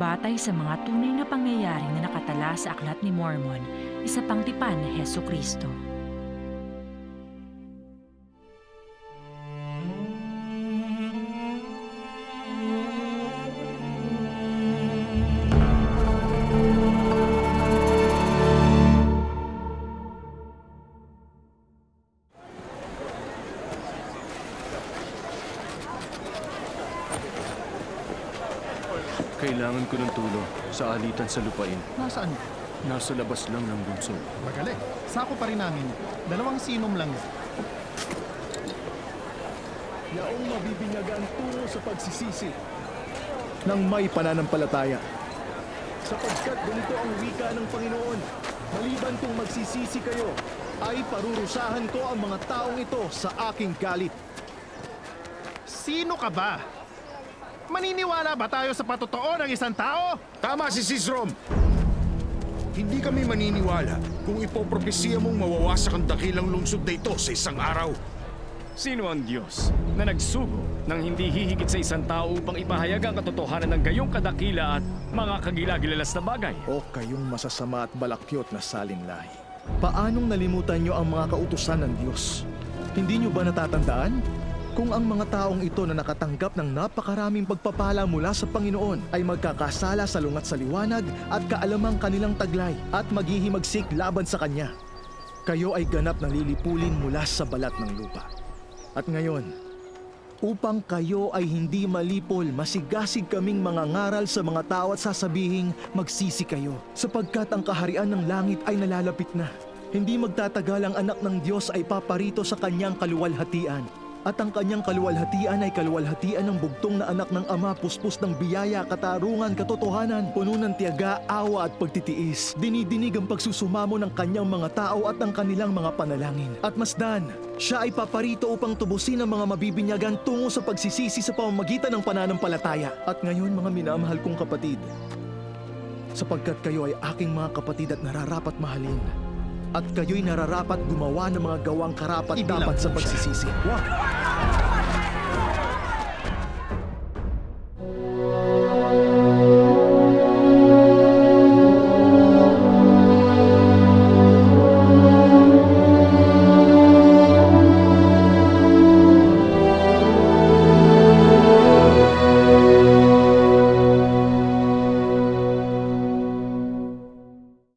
Batay sa mga tunay na pangyayari na nakatala sa Aklat ni Mormon, isa pang tipan ni Heso Kristo. Kailangan ko ng tulong sa alitan sa lupain. Nasaan? Nasa labas lang ng lungsod. Magaling. Sako pa rin namin. Dalawang sinom lang. Yaong mabibinyagan tungo sa pagsisisi ng may pananampalataya. Sapagkat ganito ang wika ng Panginoon, maliban kung magsisisi kayo, ay parurusahan ko ang mga taong ito sa aking galit. Sino ka ba? Maniniwala ba tayo sa patotoo ng isang tao? Tama si Sisrom! Hindi kami maniniwala kung ipopropesiya mong mawawasak ang dakilang lungsod na ito sa isang araw. Sino ang Diyos na nagsugo ng hindi hihigit sa isang tao upang ipahayag ang katotohanan ng gayong kadakila at mga kagilagilalas na bagay? O kayong masasama at balakyot na salinlahi. Paanong nalimutan nyo ang mga kautusan ng Diyos? Hindi nyo ba natatandaan? Kung ang mga taong ito na nakatanggap ng napakaraming pagpapala mula sa Panginoon ay magkakasala sa lungat sa liwanag at kaalamang kanilang taglay at maghihimagsik laban sa Kanya, kayo ay ganap na lilipulin mula sa balat ng lupa. At ngayon, upang kayo ay hindi malipol, masigasig kaming mga ngaral sa mga tao at sasabihing magsisi kayo, sapagkat ang kaharian ng langit ay nalalapit na. Hindi magtatagal ang anak ng Diyos ay paparito sa kanyang kaluwalhatian. At ang kanyang kaluwalhatian ay kaluwalhatian ng bugtong na anak ng Ama, puspos ng biyaya, katarungan, katotohanan, puno ng tiyaga, awa at pagtitiis. Dinidinig ang pagsusumamo ng kanyang mga tao at ang kanilang mga panalangin. At masdan, siya ay paparito upang tubusin ang mga mabibinyagan tungo sa pagsisisi sa pamamagitan ng pananampalataya. At ngayon mga minamahal kong kapatid, sapagkat kayo ay aking mga kapatid at nararapat mahalin. At kayo'y nararapat gumawa ng mga gawang karapat dapat sa pagsisisi. Wag!